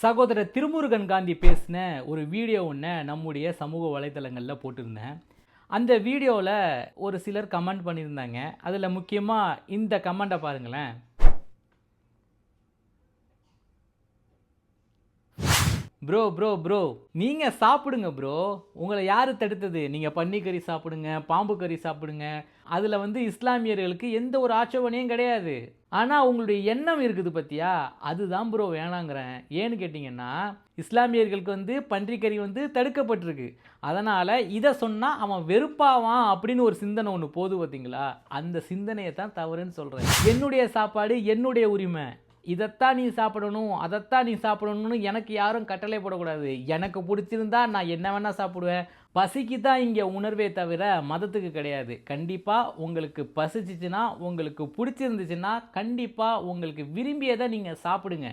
சகோதரர் திருமுருகன் காந்தி பேசின ஒரு வீடியோ ஒன்று நம்முடைய சமூக வலைத்தளங்களில் போட்டிருந்தேன். அந்த வீடியோவில் ஒரு சிலர் கமெண்ட் பண்ணியிருந்தாங்க. அதில் முக்கியமாக இந்த கமெண்ட்டை பாருங்களேன். ப்ரோ ப்ரோ ப்ரோ நீங்கள் சாப்பிடுங்க ப்ரோ உங்களை யார் தடுத்தது? நீங்கள் பன்னிக்கறி சாப்பிடுங்க பாம்பு கறி சாப்பிடுங்க. அதில் வந்து இஸ்லாமியர்களுக்கு எந்த ஒரு ஆட்சேபனையும் கிடையாது. ஆனால் உங்களுடைய எண்ணம் இருக்குது பற்றியா அதுதான் ப்ரோ வேணாங்கிறேன். ஏன்னு கேட்டிங்கன்னா இஸ்லாமியர்களுக்கு வந்து பன்றிக்கறி வந்து தடுக்கப்பட்டிருக்கு. அதனால் இதை சொன்னால் அவன் வெறுப்பாவான் அப்படின்னு ஒரு சிந்தனை ஒன்று போது பார்த்தீங்களா அந்த சிந்தனையை தான் தவறுன்னு சொல்கிறேன் என்னுடைய சாப்பாடு என்னுடைய உரிமை. இதைத்தான் நீ சாப்பிடணும் அதைத்தான் நீ சாப்பிடணும்னு எனக்கு யாரும் கட்டளை போடக்கூடாது. எனக்கு பிடிச்சிருந்தா நான் என்ன வேணால் சாப்பிடுவேன். பசிக்கு தான் இங்கே உணர்வே தவிர மதத்துக்கு கிடையாது. கண்டிப்பாக உங்களுக்கு பசிச்சிச்சுன்னா உங்களுக்கு பிடிச்சிருந்துச்சுன்னா கண்டிப்பாக உங்களுக்கு விரும்பியதை நீங்கள் சாப்பிடுங்க.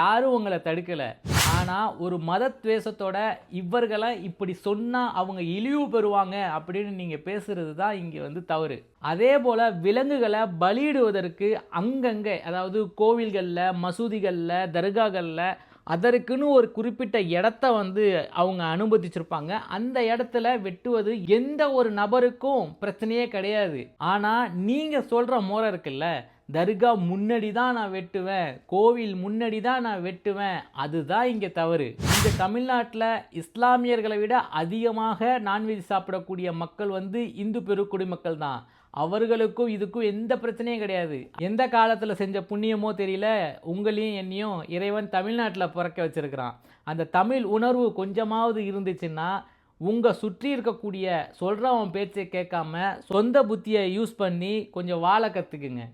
யாரும் உங்களை தடுக்கலை. ஆனால் ஒரு மதத்வேஷத்தோட இவர்களை இப்படி சொன்னால் அவங்க இழிவு பெறுவாங்க அப்படின்னு நீங்கள் பேசுகிறது தான் இங்கே வந்து தவறு. அதே போல் விலங்குகளை பலியிடுவதற்கு அங்கங்கே அதாவது கோவில்களில் மசூதிகளில் தர்காக்களில் அதற்குன்னு ஒரு குறிப்பிட்ட இடத்த வந்து அவங்க அனுமதிச்சிருப்பாங்க. அந்த இடத்துல வெட்டுவது எந்த ஒரு நபருக்கும் பிரச்சனையே கிடையாது. ஆனால் நீங்கள் சொல்கிற முறை இருக்குல்ல தர்கா முன்னாடி தான் நான் வெட்டுவேன். கோவில் முன்னாடி தான் நான் வெட்டுவேன். அதுதான் இங்கே தவறு. இந்த தமிழ்நாட்டில் இஸ்லாமியர்களை விட அதிகமாக நான்வெஜ் சாப்பிடக்கூடிய மக்கள் வந்து இந்து பெருக்குடி மக்கள் தான். அவர்களுக்கும் இதுக்கும் எந்த பிரச்சனையும் கிடையாது. எந்த காலத்தில் செஞ்ச புண்ணியமோ தெரியல. உங்களையும் என்னையும் இறைவன் தமிழ்நாட்டில் பிறக்க வச்சிருக்கிறான். அந்த தமிழ் உணர்வு கொஞ்சமாவது இருந்துச்சுன்னா உங்கள் சுற்றி இருக்கக்கூடிய சொல்கிறவன் பேச்சை கேட்காம சொந்த புத்தியை யூஸ் பண்ணி கொஞ்சம் வாழ கற்றுக்குங்க